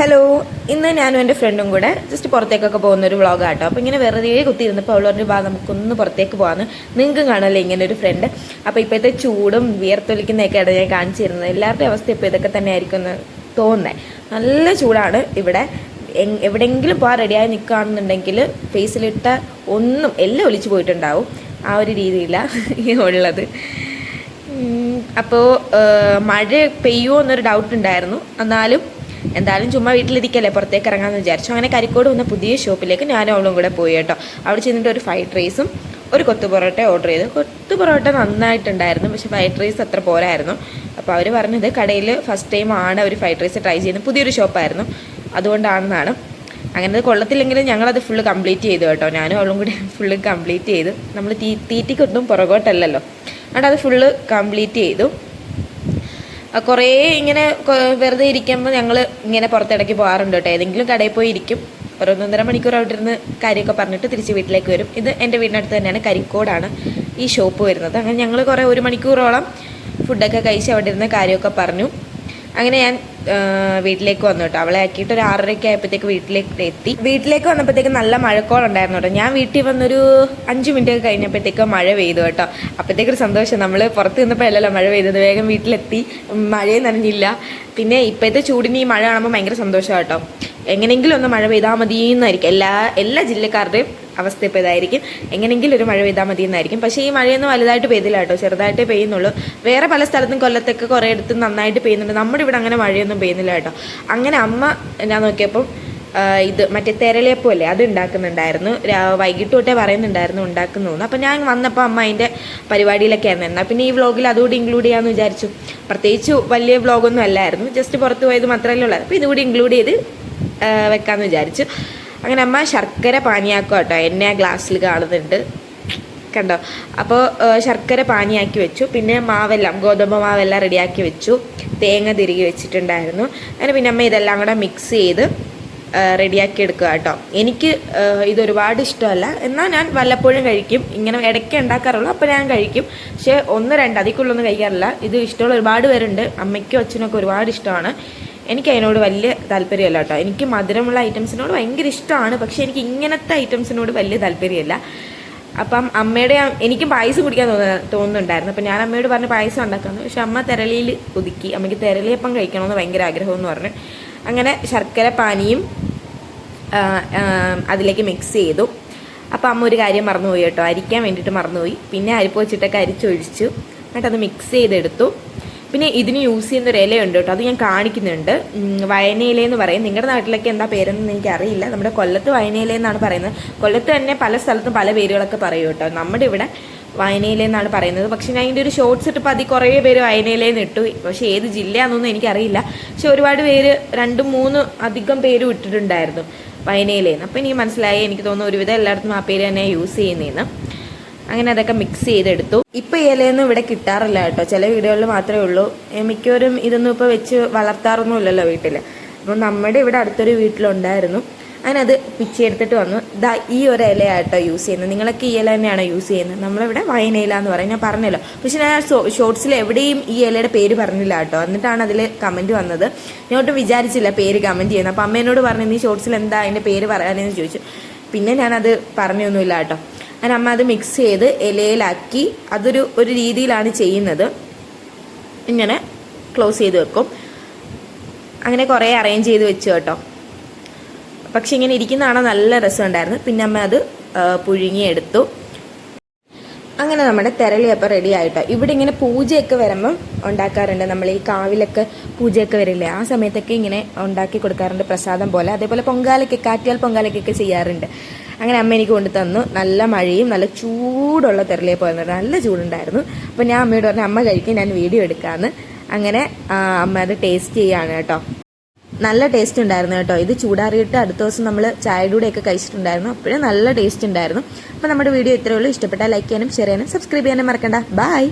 Hello ഇന്ന് ഞാനും എന്റെ ഫ്രണ്ടും കൂടെ ജസ്റ്റ് പുറത്തേക്കൊക്കെ പോകുന്ന ഒരു വ്ളോഗ് കേട്ടോ അപ്പോൾ ഇങ്ങനെ വെറുതെ കുത്തിയിരുന്നപ്പോൾ അവൾ പറഞ്ഞു ബാ നമുക്കൊന്ന് പുറത്തേക്ക് പോകാമെന്ന് നിങ്ങൾക്കും കാണല്ലേ ഇങ്ങനെ ഒരു ഫ്രണ്ട് അപ്പോൾ ഇപ്പോഴത്തെ ചൂടും വിയർത്തൊലിക്കുന്നതൊക്കെയാണ് ഞാൻ കാണിച്ചിരുന്നത്. എല്ലാവരുടെയും അവസ്ഥ ഇപ്പോൾ ഇതൊക്കെ തന്നെ ആയിരിക്കും എന്ന് നല്ല ചൂടാണ് ഇവിടെ. എവിടെയെങ്കിലും പോകാൻ റെഡിയായി നിൽക്കുകയാണെന്നുണ്ടെങ്കിൽ ഫേസിലിട്ട ഒന്നും എല്ലാം ഒലിച്ചു പോയിട്ടുണ്ടാവും. ആ ഒരു രീതിയിലാണ് ഉള്ളത്. അപ്പോൾ മഴ പെയ്യുമോ എന്നൊരു ഡൗട്ട് ഉണ്ടായിരുന്നു. എന്നാലും എന്തായാലും ചുമ്മാ വീട്ടിലിരിക്കല്ലേ പുറത്തേക്ക് ഇറങ്ങാമെന്ന് വിചാരിച്ചു. അങ്ങനെ കരിക്കോട് വന്ന പുതിയ ഷോപ്പിലേക്ക് ഞാനും അവളും കൂടെ പോയി കേട്ടോ. അവിടെ ചെന്നിട്ട് ഒരു ഫ്രൈഡ് റൈസും ഒരു കൊത്തു പൊറോട്ട ഓർഡർ ചെയ്തു. കൊത്തു പൊറോട്ട നന്നായിട്ടുണ്ടായിരുന്നു പക്ഷെ ഫ്രൈഡ് റൈസ് അത്ര പോരായിരുന്നു. അപ്പോൾ അവർ പറഞ്ഞത് കടയിൽ ഫസ്റ്റ് ടൈം ആണ് ഒരു ഫ്രൈഡ് റൈസ് ട്രൈ ചെയ്യുന്നത്. പുതിയൊരു ഷോപ്പായിരുന്നു. അതുകൊണ്ടാണെന്നാണ്. അങ്ങനെ അത് കൊള്ളത്തില്ലെങ്കിലും ഞങ്ങളത് ഫുള്ള് കംപ്ലീറ്റ് ചെയ്തു കേട്ടോ. ഞാനും അവളും കൂടി ഫുള്ള് കംപ്ലീറ്റ് ചെയ്തു. നമ്മൾ തീ തീറ്റിക്കൊട്ടും പുറകോട്ടല്ലല്ലോ. അതുകൊണ്ട് അത് ഫുള്ള് കംപ്ലീറ്റ് ചെയ്തു. കുറേ ഇങ്ങനെ വെറുതെ ഇരിക്കുമ്പോൾ ഞങ്ങൾ ഇങ്ങനെ പുറത്തിടയ്ക്ക് പോകാറുണ്ട് കേട്ടോ. ഏതെങ്കിലും കടയിൽ പോയി ഇരിക്കും. ഒരു ഒന്നൊന്നര മണിക്കൂർ അവിടെ ഇരുന്ന് കാര്യമൊക്കെ പറഞ്ഞിട്ട് തിരിച്ച് വീട്ടിലേക്ക് വരും. ഇത് എന്റെ വീടിനടുത്ത് തന്നെയാണ് കരിക്കോടാണ് ഈ ഷോപ്പ് വരുന്നത്. അങ്ങനെ ഞങ്ങൾ കുറേ ഒരു മണിക്കൂറോളം ഫുഡൊക്കെ കഴിച്ച് അവിടെ ഇരുന്ന് കാര്യമൊക്കെ പറഞ്ഞു. അങ്ങനെ ഞാൻ വീട്ടിലേക്ക് വന്നു കേട്ടോ. അവളെ ആക്കിയിട്ട് ഒരു ആറരയ്ക്ക് ആയപ്പോഴത്തേക്ക് വീട്ടിലേക്ക് എത്തി. വീട്ടിലേക്ക് വന്നപ്പോഴത്തേക്ക് നല്ല മഴക്കോളുണ്ടായിരുന്നു കേട്ടോ. ഞാൻ വീട്ടിൽ വന്നൊരു അഞ്ച് മിനിറ്റ് ഒക്കെ കഴിഞ്ഞപ്പോഴത്തേക്ക് മഴ പെയ്തു കേട്ടോ. അപ്പോഴത്തേക്കൊരു സന്തോഷം. നമ്മൾ പുറത്ത് നിന്നപ്പോൾ അല്ലല്ലോ മഴ പെയ്തത്. വേഗം വീട്ടിലെത്തി. മഴയും നനഞ്ഞില്ല. പിന്നെ ഇപ്പോഴത്തെ ചൂടിന് ഈ മഴ കാണുമ്പോൾ ഭയങ്കര സന്തോഷമാണ് കേട്ടോ. എങ്ങനെയെങ്കിലും ഒന്ന് മഴ പെയ്താൽ മതി എന്നായിരിക്കും എല്ലാ എല്ലാ ജില്ലക്കാരുടെയും അവസ്ഥ ഇപ്പോൾ ഇതായിരിക്കും. എങ്ങനെയെങ്കിലും ഒരു മഴ പെയ്താൽ മതി എന്നായിരിക്കും പക്ഷേ ഈ മഴയൊന്നും വലുതായിട്ട് പെയ്തില്ല കേട്ടോ. ചെറുതായിട്ട് പെയ്യുന്നുള്ളൂ. വേറെ പല സ്ഥലത്തും കൊല്ലത്തൊക്കെ കുറേ ഇടത്ത് നന്നായിട്ട് പെയ്യുന്നുണ്ട്. നമ്മുടെ ഇവിടെ അങ്ങനെ മഴയൊന്നും പെയ്യുന്നില്ല കേട്ടോ. അങ്ങനെ അമ്മ ഞാൻ നോക്കിയപ്പം ഇത് മറ്റേ തെരളിയപ്പല്ലേ അത് ഉണ്ടാക്കുന്നുണ്ടായിരുന്നു. വൈകിട്ട് തൊട്ടേ പറയുന്നുണ്ടായിരുന്നു ഉണ്ടാക്കുന്നു അപ്പോൾ അപ്പം ഞാൻ വന്നപ്പോൾ അമ്മ അതിന്റെ പരിപാടിയിലൊക്കെയായിരുന്നു എന്നാൽ പിന്നെ ഈ വ്ളോഗിൽ അതുകൂടി ഇൻക്ലൂഡ് ചെയ്യാമെന്ന് വിചാരിച്ചു. പ്രത്യേകിച്ച് വലിയ വ്ളോഗൊന്നും അല്ലായിരുന്നു. ജസ്റ്റ് പുറത്ത് പോയത് മാത്രമല്ലേ ഉള്ളത് അപ്പോൾ ഇതുകൂടി ഇൻക്ലൂഡ് ചെയ്ത് വെക്കാമെന്ന് വിചാരിച്ചു. അങ്ങനെ അമ്മ ശർക്കര പാനിയാക്കും കേട്ടോ. എന്നെ ആ ഗ്ലാസ്സിൽ കാണുന്നുണ്ട്. കണ്ടോ? അപ്പോൾ ശർക്കര പാനിയാക്കി വെച്ചു. പിന്നെ മാവെല്ലാം ഗോതമ്പ് മാവെല്ലാം റെഡിയാക്കി വെച്ചു. തേങ്ങ തിരികെ വെച്ചിട്ടുണ്ടായിരുന്നു. അങ്ങനെ പിന്നെ അമ്മ ഇതെല്ലാം കൂടെ മിക്സ് ചെയ്ത് റെഡിയാക്കി എടുക്കുക കേട്ടോ. എനിക്ക് ഇതൊരുപാട് ഇഷ്ടമല്ല. എന്നാൽ ഞാൻ വല്ലപ്പോഴും കഴിക്കും. ഇങ്ങനെ ഇടയ്ക്ക് ഉണ്ടാക്കാറുള്ളൂ. അപ്പോൾ ഞാൻ കഴിക്കും. പക്ഷേ ഒന്ന് രണ്ട് അതിക്കുള്ളൊന്നും കഴിക്കാറില്ല. ഇത് ഇഷ്ടമുള്ള ഒരുപാട് പേരുണ്ട്. അമ്മയ്ക്കും അച്ഛനൊക്കെ ഒരുപാട് ഇഷ്ടമാണ്. എനിക്ക് അതിനോട് വലിയ താല്പര്യമല്ല കേട്ടോ. എനിക്ക് മധുരമുള്ള ഐറ്റംസിനോട് ഭയങ്കര ഇഷ്ടമാണ്. പക്ഷേ എനിക്ക് ഇങ്ങനത്തെ ഐറ്റംസിനോട് വലിയ താല്പര്യമല്ല. അപ്പം അമ്മയുടെ എനിക്ക് പായസം കുടിക്കാൻ തോന്നുന്ന തോന്നുന്നുണ്ടായിരുന്നു. അപ്പം ഞാൻ അമ്മയോട് പറഞ്ഞ് പായസം ഉണ്ടാക്കാമെന്ന് പക്ഷെ അമ്മ തെരളിയിൽ ഒതുക്കി. അമ്മയ്ക്ക് തെരളിയപ്പം കഴിക്കണമെന്ന് ഭയങ്കര ആഗ്രഹമെന്ന് പറഞ്ഞു. അങ്ങനെ ശർക്കര പാനിയും അതിലേക്ക് മിക്സ് ചെയ്തു. അപ്പം അമ്മ ഒരു കാര്യം മറന്നുപോയി കേട്ടോ. അരിക്കാൻ വേണ്ടിയിട്ട് മറന്നുപോയി. പിന്നെ അരിപ്പ് വെച്ചിട്ടൊക്കെ അരിച്ചൊഴിച്ചു. എന്നിട്ടത് മിക്സ് ചെയ്തെടുത്തു. പിന്നെ ഇതിന് യൂസ് ചെയ്യുന്ന ഒരു ഇലയുണ്ട് കേട്ടോ. അത് ഞാൻ കാണിക്കുന്നുണ്ട്. ഉം, വയനയില എന്ന് പറയും. നിങ്ങളുടെ നാട്ടിലൊക്കെ എന്താ പേരെന്ന് എനിക്കറിയില്ല. നമ്മുടെ കൊല്ലത്ത് വയനയില എന്നാണ് പറയുന്നത്. കൊല്ലത്ത് തന്നെ പല സ്ഥലത്തും പല പേരുകളൊക്കെ പറയും കേട്ടോ. നമ്മുടെ ഇവിടെ വയനയില എന്നാണ് പറയുന്നത്. പക്ഷെ ഞാൻ ഇതിന്റെ ഒരു ഷോർട്സ് ഇട്ടപ്പോൾ അതിൽ കുറേ പേര് വയനയിലേന്ന് ഇട്ടു. പക്ഷെ ഏത് ജില്ലയാണെന്നൊന്നും എനിക്കറിയില്ല. പക്ഷെ ഒരുപാട് പേര് രണ്ടും മൂന്ന് അധികം പേരും ഇട്ടിട്ടുണ്ടായിരുന്നു വയനയിലേന്ന്. അപ്പോൾ എനിക്ക് മനസ്സിലായി. എനിക്ക് തോന്നുന്നു ഒരുവിധം എല്ലായിടത്തും ആ പേര് തന്നെ യൂസ് ചെയ്യുന്നതെന്ന് അങ്ങനെ അതൊക്കെ മിക്സ് ചെയ്തെടുത്തു. ഇപ്പം ഇലയൊന്നും ഇവിടെ കിട്ടാറില്ല കേട്ടോ. ചില വീടുകളിൽ മാത്രമേ ഉള്ളൂ. മിക്കവരും ഇതൊന്നും ഇപ്പോൾ വെച്ച് വളർത്താറൊന്നും ഇല്ലല്ലോ വീട്ടിൽ അപ്പം നമ്മുടെ ഇവിടെ അടുത്തൊരു വീട്ടിലുണ്ടായിരുന്നു. അതിനത് അത് പിച്ചെടുത്തിട്ട് വന്നു. ദാ ഈ ഒരു ഇലയാട്ടോ യൂസ് ചെയ്യുന്നത്. നിങ്ങളൊക്കെ ഈ ഇല തന്നെയാണോ യൂസ് ചെയ്യുന്നത്? നമ്മളിവിടെ വയനയില എന്ന് പറയും. ഞാൻ പറഞ്ഞല്ലോ. പക്ഷെ ഞാൻ ഷോർട്സിൽ എവിടെയും ഈ ഇലയുടെ പേര് പറഞ്ഞില്ല കേട്ടോ. എന്നിട്ടാണ് അതിൽ കമന്റ് വന്നത്. ഞാൻ ഒട്ടും വിചാരിച്ചില്ല പേര് കമന്റ് ചെയ്യുന്നത്. അപ്പോൾ അമ്മേനോട് പറഞ്ഞു നീ ഷോർട്സിൽ എന്താ അതിന്റെ പേര് പറയാനെന്ന് ചോദിച്ചു. പിന്നെ ഞാനത് പറഞ്ഞൊന്നുമില്ല കേട്ടോ. അങ്ങനെ അമ്മ അത് മിക്സ് ചെയ്ത് ഇലയിലാക്കി അതൊരു ഒരു രീതിയിലാണ് ചെയ്യുന്നത്. ഇങ്ങനെ ക്ലോസ് ചെയ്ത് വെക്കും. അങ്ങനെ കുറേ അറേഞ്ച് ചെയ്ത് വെച്ചു കേട്ടോ. പക്ഷെ ഇങ്ങനെ ഇരിക്കുന്നതാണോ നല്ല രസമുണ്ടായിരുന്നു. പിന്നെ അമ്മ അത് പുഴുങ്ങിയെടുത്തു അങ്ങനെ നമ്മുടെ തെരളിയപ്പം റെഡി ആയിട്ടോ. ഇവിടെ ഇങ്ങനെ പൂജയൊക്കെ വരുമ്പം ഉണ്ടാക്കാറുണ്ട്. നമ്മൾ ഈ കാവിലൊക്കെ പൂജയൊക്കെ വരില്ലേ ആ സമയത്തൊക്കെ ഇങ്ങനെ ഉണ്ടാക്കി കൊടുക്കാറുണ്ട് പ്രസാദം പോലെ. അതേപോലെ പൊങ്കാലയ്ക്ക് കാറ്റിയാൽ പൊങ്കാലയ്ക്കൊക്കെ ചെയ്യാറുണ്ട്. അങ്ങനെ അമ്മ എനിക്ക് കൊണ്ട് തന്നു. നല്ല മഴയും നല്ല ചൂടുള്ള തെരലേ പോയിരുന്നു നല്ല ചൂടുണ്ടായിരുന്നു. അപ്പോൾ ഞാൻ അമ്മയോട് പറഞ്ഞു അമ്മ കഴിക്കും ഞാൻ വീഡിയോ എടുക്കാമെന്ന് അങ്ങനെ അമ്മ അത് ടേസ്റ്റ് ചെയ്യാണ് കേട്ടോ. നല്ല ടേസ്റ്റ് ഉണ്ടായിരുന്നു കേട്ടോ. ഇത് ചൂടാറിയിട്ട് അടുത്ത ദിവസം നമ്മൾ ചായയുടെ കൂടെയൊക്കെ കഴിച്ചിട്ടുണ്ടായിരുന്നു. അപ്പോഴും നല്ല ടേസ്റ്റ് ഉണ്ടായിരുന്നു. അപ്പോൾ നമ്മുടെ വീഡിയോ ഇത്രയേ ഉള്ളൂ. ഇഷ്ടപ്പെട്ടാൽ ലൈക്ക് ചെയ്യാനും ഷെയർ ചെയ്യാനും സബ്സ്ക്രൈബ് ചെയ്യാനും മറക്കണ്ട. ബൈ